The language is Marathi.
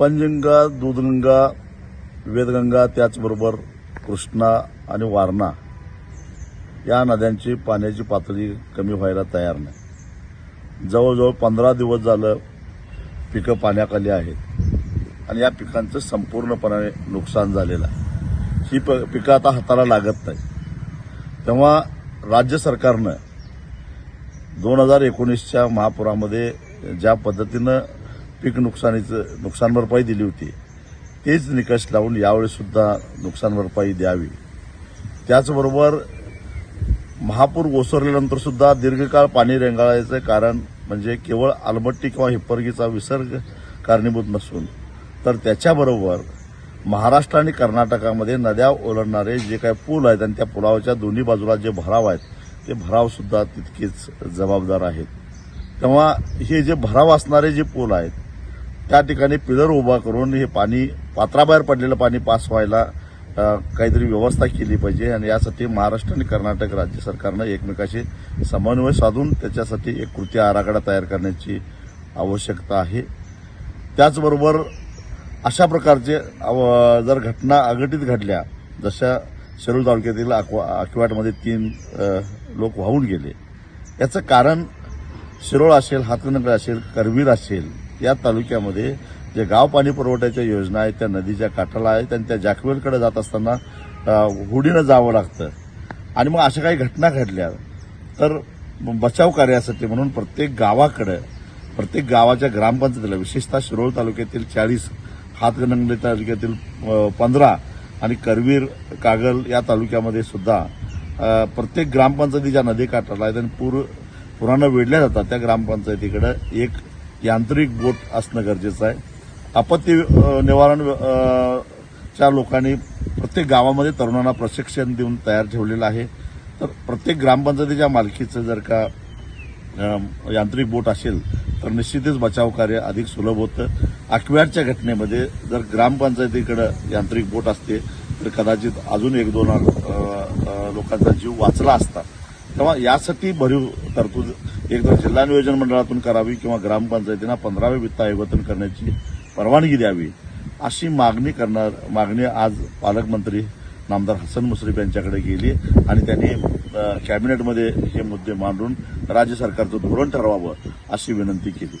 पंचगंगा दूधगंगा वेदगंगा त्याचबरोबर कृष्णा आणि वारणा या नद्यांची पाण्याची पातळी कमी व्हायला तयार नाही. जवळजवळ पंधरा दिवस झालं पिकं पाण्याखाली आहेत आणि या पिकांचं संपूर्णपणे नुकसान झालेलं आहे. ही प पिकं आता हाताला लागत नाही तेव्हा राज्य सरकारनं दोन हजार एकोणीसच्या महापुरामध्ये ज्या पद्धतीनं पीक नुकसानीचं नुकसान भरपाई दिली होती. तेच निकष लावून यावेळी सुद्धा नुकसान भरपाई द्यावी. त्याचबरोबर महापूर ओसरल्यानंतर सुद्धा दीर्घकाळ पाणी रेंगाळायचं कारण म्हणजे केवळ आलमट्टी किंवा हिप्परगीचा विसर्ग कारणीभूत नसून. तर त्याच्याबरोबर महाराष्ट्र आणि कर्नाटकामध्ये नद्या ओलांडणारे जे काही पूल आहेत आणि त्या पुलावच्या दोन्ही बाजूला जे भराव आहेत ते भराव सुद्धा तितकेच जबाबदार आहेत. तेव्हा हे जे भराव असणारे जे पूल आहेत त्या ठिकाणी पिलर उभा करून हे पाणी पात्राबाहेर पडलेलं पाणी पास व्हायला काहीतरी व्यवस्था केली पाहिजे आणि यासाठी महाराष्ट्र आणि कर्नाटक राज्य सरकारनं एकमेकाशी समन्वय साधून त्याच्यासाठी एक कृती आराखडा तयार करण्याची आवश्यकता आहे. त्याचबरोबर अशा प्रकारचे जर घटना अघटित घडल्या जशा शिरूर तालुक्यातील अक्वा अक्वाटमध्ये तीन लोक वाहून गेले याचं कारण शिरोळ असेल हातकणंगले असेल करवीर असेल या तालुक्यामध्ये जे गाव पाणी पुरवठ्याच्या योजना आहेत त्या नदीच्या काठाला आहेत आणि त्या जॅकवेलकडे जात असताना हुडीनं होडीनं जावं लागतं. आणि मग अशा काही घटना घडल्या तर बचाव कार्यासाठी म्हणून प्रत्येक गावाकडं प्रत्येक गावाच्या ग्रामपंचायतीला विशेषतः शिरोळ तालुक्यातील चाळीस हातगणंगले तालुक्यातील पंधरा आणि करवीर कागल या तालुक्यामध्ये सुद्धा प्रत्येक ग्रामपंचायती ज्या नदी काठाला आहेत आणि पूर पुरानं वेढल्या जातात त्या ग्रामपंचायतीकडं एक यांत्रिक बोट असणं गरजेचं आहे. आपत्ती निवारण च्या लोकांनी प्रत्येक गावामध्ये तरुणांना प्रशिक्षण देऊन तयार ठेवलेलं आहे. तर प्रत्येक ग्रामपंचायतीच्या मालकीचं जर का यांत्रिक बोट असेल तर निश्चितच बचाव कार्य अधिक सुलभ होतं. अक्वॅटच्या घटनेमध्ये जर ग्रामपंचायतीकडे यांत्रिक बोट असते तर कदाचित अजून एक दोन लोकांचा जीव वाचला असता. तेव्हा यासाठी भरीव तरतूद एकतर जिल्हा नियोजन मंडळातून करावी किंवा ग्रामपंचायतींना पंधरावे वित्त आयोगातून करण्याची परवानगी द्यावी अशी मागणी करणार मागणी आज पालकमंत्री नामदार हसन मुश्रीफ यांच्याकडे गेली आणि त्यांनी कॅबिनेटमध्ये हे मुद्दे मांडून राज्य सरकारचं धोरण ठरवावं अशी विनंती केली.